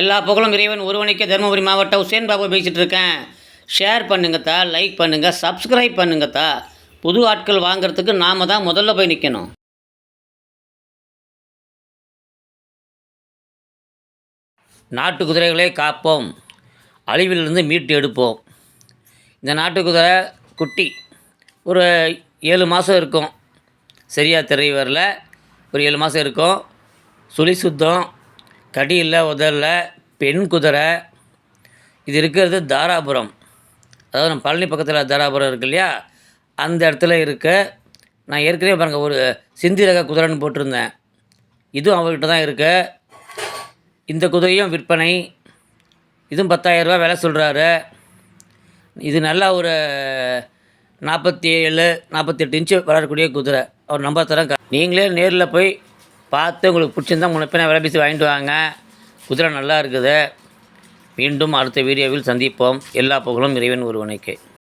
எல்லா புகழும் இறைவன் ஒருவனுக்கே தருமபுரி மாவட்டம் உசேன் பாபு பேசிகிட்டு இருக்கேன். ஷேர் பண்ணுங்கத்தா லைக் பண்ணுங்கள் சப்ஸ்கிரைப் பண்ணுங்கத்தா புது ஆட்கள் வாங்குறதுக்கு நாம் தான் முதல்ல போய் நிற்கணும் நாட்டு குதிரைகளை காப்போம். அழிவிலிருந்து மீட்டு எடுப்போம். இந்த நாட்டு குதிரை குட்டி ஒரு ஏழு மாதம் இருக்கும். சரியாக தெரிய வரல. ஒரு ஏழு மாதம் இருக்கும். சுழி சுத்தம் கடி இல்லை பெண் குதிரை இது இருக்கிறது தாராபுரம். அதாவது நம்ம பழனி பக்கத்தில் தாராபுரம் இருக்கு இல்லையா? அந்த இடத்துல இருக்க. நான் ஏற்கனவே பாருங்கள் ஒரு சிந்தி ரக குதிரைன்னு போட்டிருந்தேன். இதுவும் அவர்கிட்ட தான் இருக்கு. இந்த குதிரையும் விற்பனை. இதுவும் பத்தாயிரரூபா விலை சொல்கிறாரு இது நல்லா ஒரு நாற்பத்தி ஏழு நாற்பத்தெட்டு இன்ச்சு வளரக்கூடிய குதிரை. அவர் நம்பர் தரேன் நீங்களே நேரில் போய் பார்த்து உங்களுக்கு பிடிச்சிருந்தா முன்னப்பின விலை பேசி வாங்கிட்டு வாங்க. குதிரை நல்லா இருக்குது. மீண்டும் அடுத்த வீடியோவில் சந்திப்போம். எல்லா புகழும் இறைவன் ஒருவனுக்கு.